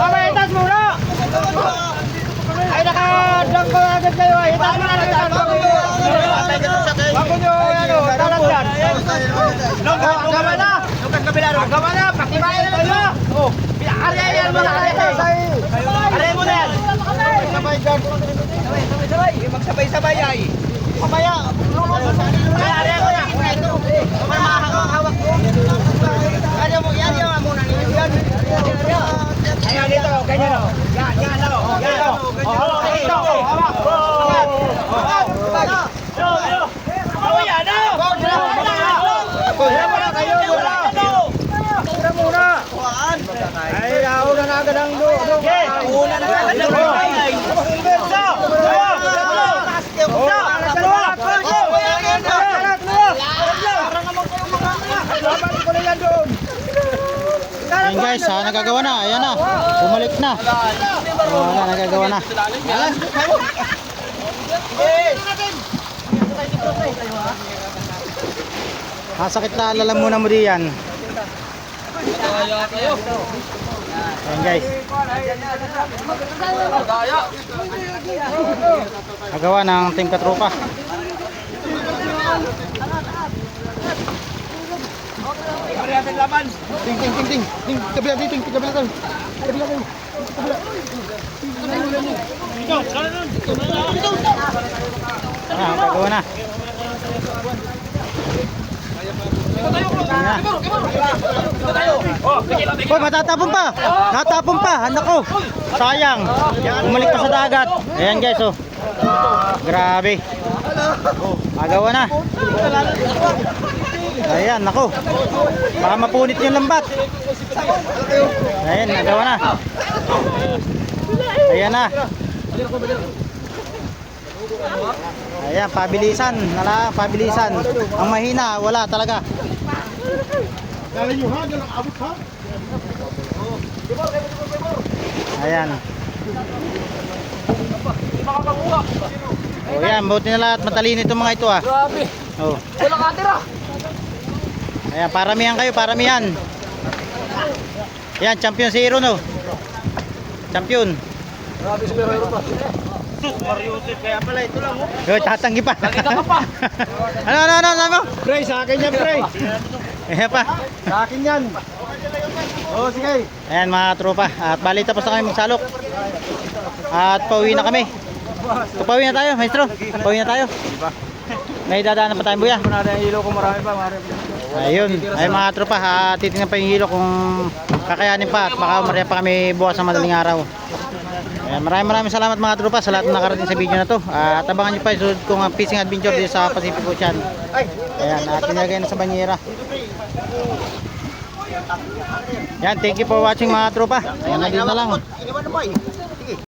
Mamaya itas muna! Ay, naka-drunk ko. Ay, itas muna na itas. Bago nyo, bago nyo, ano, talag yan. Agama na! Lukas kabila ron. Agama na! Pakibayan na! Oh, Arya yan mga arya kayo. Mo na yan. Sabay dyan. Sabay, sabay, sabay. Magsabay-sabay ay. Mamaya, lulong. Arya ko na. Hawak ko. Ayan guys, ah, nagagawa na. Ayan na. Bumalik na. Wala, nagagawa na. Masakit na lalamunan mo diyan. Ayan guys. Nagawa ng Team Katropa. Ting, ting, ting, ting. Ting, kabila dito, ting, kabila dito. Kabila dito. Ah, nagagawa na. Hoy, matatapon pa. Natapon pa. Anak ko. Sayang. Bumalik pa sa dagat. Ayan guys, oh. Grabe. Magawa na. Ayan, nako. Baka mapunit yung lambat. Ayan, nagawa na. Ayan na. Ayan, pabilisan. Nala, pabilisan. Ang mahina, wala talaga. Ayan. O yan, buti na lahat. Matalino itong mga ito ah. Grabe, Oh. wala katira. Ayan, paramihan kayo, paramihan. Yan, champion si Aaron oh. Champion. Grabe si Pero pa. Sus, Mario kaya pala ito lang oh. Yo, tatanggi pa. Nakita ka pa. ano, ano, ano, ano? Pre, sa akin yan, pre. Ayan pa. Sa akin yan. Oh, sige. Ayan mga tropa. At bali tapos na kami magsalok. At pauwi na kami. So, pauwi na tayo, maestro. Pauwi na tayo. May dadaanan pa tayong buya. Marami ang ilaw ko, marami pa, marami. Ayun, ay mga tropa, ha, titingnan pa yung hilo kung kakayanin pa at baka umarya pa kami bukas sa madaling araw. Ayan, maraming maraming salamat mga tropa sa lahat ng nakarating sa video na to. At abangan nyo pa yung kong ah, fishing adventure dito sa Pacific Ocean. Ayan, at tinagay na sa banyera. Yan, thank you for watching mga tropa. Ayan na din na lang.